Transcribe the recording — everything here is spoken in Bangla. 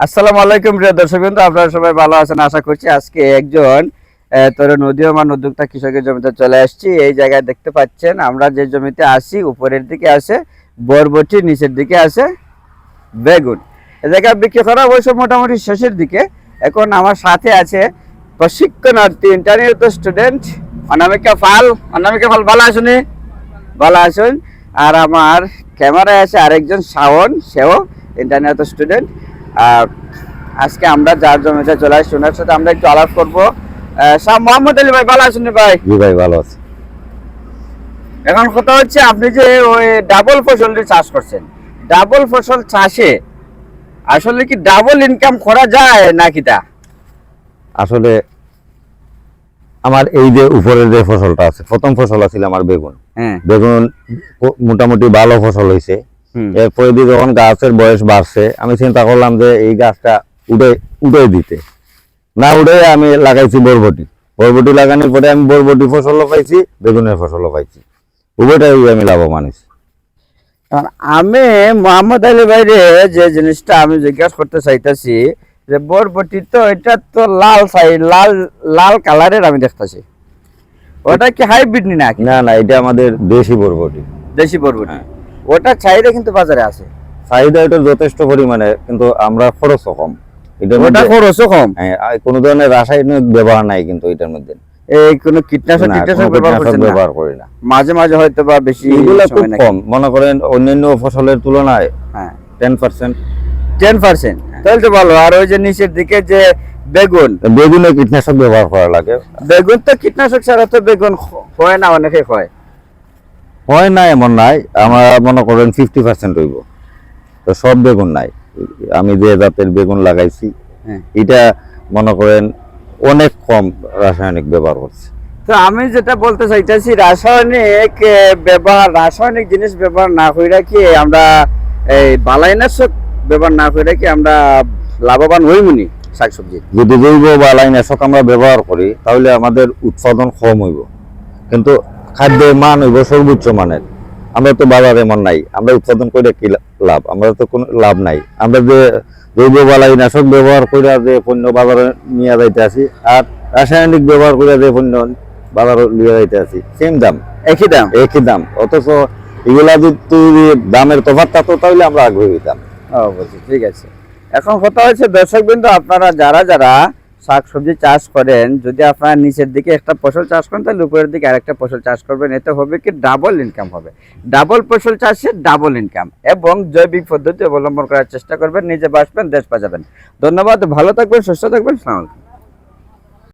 আসসালামু আলাইকুম প্রিয় দর্শক বন্ধু আপনারা সবাই ভালো আছেন? আশা করছি আজকে একজন আহ, তরুণ উদীয়মান উদ্যোক্তা কৃষকের জমিতে চলে আসছি। এই জায়গায় দেখতে পাচ্ছেন আমরা যে জমিতে আসি উপরের দিকে আছে বরবটি নিচের দিকে আছে বেগুন। এ জায়গায় বিক্রি করা অবশ্য মোটামুটি শেষের দিকে। এখন আমার সাথে আছে প্রশিক্ষণার্থী ইন্টারনেট স্টুডেন্ট অনামিকা ফাল অনামিকা ফাল ভালো আসুনি ভালো আসুন আর আমার ক্যামেরায় আছে আরেকজন শাওন সেও ইন্টারনেট স্টুডেন্ট আজকে আমরা যার জমিতে চলে আসছি ওনার সাথে আমরা একটু আলাপ করব। শাহ মোহাম্মদ আলী ভাই ভালো আছেন ভাই? জি ভাই ভালো আছে। এখন কথা হচ্ছে আপনি যে ওই ডাবল ফসলটি চাষ করছেন ডাবল ফসল চাষে আসলে কি ডাবল ইনকাম করা যায় নাকি তা? আসলে আমার এই যে উপরের যে ফসলটা আছে প্রথম ফসল আছিল আমার বেগুন। হ্যাঁ। বেগুন মোটামুটি ভালো ফসল হয়েছে। এরপরে দিয়ে যখন গাছের বয়স বাড়ছে আমি চিন্তা করলাম যে এই গাছটা উঠে উঠে দিতে। না উঠে আমি লাগাইছি বরবটি। বরবটি লাগানোর পরে আমি বরবটি ফসলও পাইছি বেগুনের ফসলও পাইছি। উভয়টাই আমি লাভবান হয়েছি। কারণ আমি মোহাম্মদ আলী ভাইরে যে জিনিসটা আমি জিজ্ঞাসা করতে চাইতেছি যে বরবটি তো এটা তো লাল সাই লাল লাল কালারের আমি দেখতেছি। ওটা কি হাইব্রিড নি নাকি? না না এটা আমাদের দেশি বরবটি। দেশি বরবটি। ওটা চাহিদা কিন্তু বাজারে আছে। চাহিদা এটা যথেষ্ট পরিমাণে কিন্তু আমরা খরচও কম। ওটা খরচও কম। হ্যাঁ, কোনো ধরনের রাসায়নিক ব্যবহার নাই কিন্তু এটার মধ্যে। এই কোনো কীটনাশক কীটনাশক ব্যবহার করি না। মাঝে মাঝে হয়তো বা বেশি এগুলো খুব কম। মনে করেন অন্যান্য ফসলের তুলনায় হ্যাঁ। টেন পার্সেন্ট টেন পার্সেন্ট তাহলে তো ভালো। আর ওই যে নিচের দিকে যে বেগুন। বেগুনে কীটনাশক ব্যবহার করা লাগে। বেগুন তো কীটনাশক ছাড়া তো বেগুন হয় না অনেকে হয়। হয় না এমন নাই। আমার মনে করেন ফিফটি পার্সেন্ট হইব। তো সব বেগুন নাই। আমি যে জাতের বেগুন লাগাইছি হ্যাঁ। এটা মনে করেন অনেক কম রাসায়নিক ব্যবহার করছে। তো আমি যেটা বলতে চাইতেছি রাসায়নিক ব্যবহার রাসায়নিক জিনিস ব্যবহার না করে কি আমরা এই বালাইনাশক ব্যবহার না করে কি আমরা লাভবান হইমুনি শাকসবজি? যদি জৈব বা লাইনাশক আমরা ব্যবহার করি তাহলে আমাদের উৎপাদন কম হইব। কিন্তু খাদ্যের মান হইব সর্বোচ্চ মানের। আমরা তো বাজারে এমন নাই আমরা উৎপাদন করে কি লাভ? আমরা তো কোনো লাভ নাই। আমরা যে জৈব বা লাইনাশক ব্যবহার করে যে পণ্য বাজারে নিয়ে যাইতে আছি আর রাসায়নিক ব্যবহার করে যে পণ্য বাজারে নিয়ে যাইতে আছি সেম দাম। একই দাম? একই দাম। অথচ এগুলা যদি দামের তফাৎ থাকতো তাহলে আমরা আগ্রহী হইতাম অবশ্যই ঠিক আছে। এখন কথা হচ্ছে দর্শক বিন্দু আপনারা যারা যারা শাকসবজি চাষ করেন, যদি আপনারা নিচের দিকে একটা ফসল চাষ করেন, তাহলে উপরের দিকে আরেকটা ফসল চাষ করবেন। এতে হবে কি ডাবল ইনকাম হবে। ডাবল ফসল চাষে ডাবল ইনকাম এবং জৈবিক পদ্ধতি অবলম্বন করার চেষ্টা করবেন, নিজে বাঁচবেন, দেশ বাঁচাবেন। ধন্যবাদ, ভালো থাকবেন, সুস্থ থাকবেন, সালাম আলাইকুম।